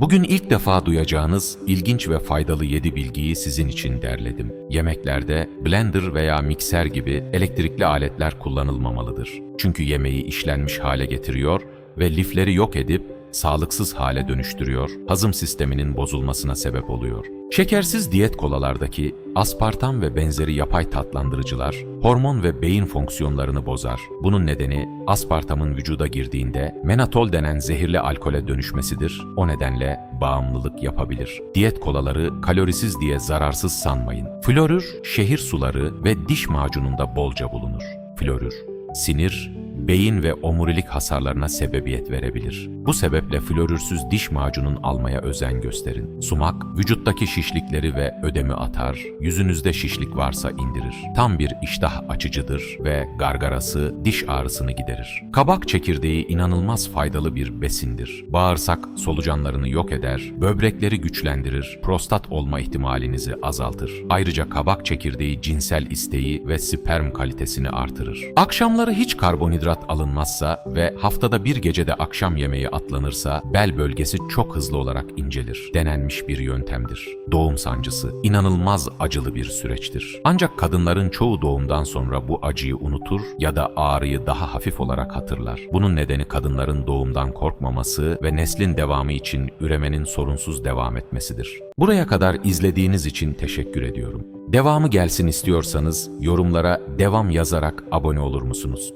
Bugün ilk defa duyacağınız ilginç ve faydalı 7 bilgiyi sizin için derledim. Yemeklerde blender veya mikser gibi elektrikli aletler kullanılmamalıdır. Çünkü yemeği işlenmiş hale getiriyor ve lifleri yok edip sağlıksız hale dönüştürüyor, hazım sisteminin bozulmasına sebep oluyor. Şekersiz diyet kolalardaki aspartam ve benzeri yapay tatlandırıcılar hormon ve beyin fonksiyonlarını bozar. Bunun nedeni aspartamın vücuda girdiğinde menatol denen zehirli alkole dönüşmesidir. O nedenle bağımlılık yapabilir. Diyet kolaları kalorisiz diye zararsız sanmayın. Florür, şehir suları ve diş macununda bolca bulunur. Florür, sinir, beyin ve omurilik hasarlarına sebebiyet verebilir. Bu sebeple florürsüz diş macunun almaya özen gösterin. Sumak, vücuttaki şişlikleri ve ödemi atar, yüzünüzde şişlik varsa indirir. Tam bir iştah açıcıdır ve gargarası diş ağrısını giderir. Kabak çekirdeği inanılmaz faydalı bir besindir. Bağırsak solucanlarını yok eder, böbrekleri güçlendirir, prostat olma ihtimalinizi azaltır. Ayrıca kabak çekirdeği cinsel isteği ve sperm kalitesini artırır. Akşamları hiç karbonhidrat alınmazsa ve haftada bir gecede akşam yemeği atlanırsa bel bölgesi çok hızlı olarak incelir. Denenmiş bir yöntemdir. Doğum sancısı inanılmaz acılı bir süreçtir. Ancak kadınların çoğu doğumdan sonra bu acıyı unutur ya da ağrıyı daha hafif olarak hatırlar. Bunun nedeni kadınların doğumdan korkmaması ve neslin devamı için üremenin sorunsuz devam etmesidir. Buraya kadar izlediğiniz için teşekkür ediyorum. Devamı gelsin istiyorsanız yorumlara devam yazarak abone olur musunuz?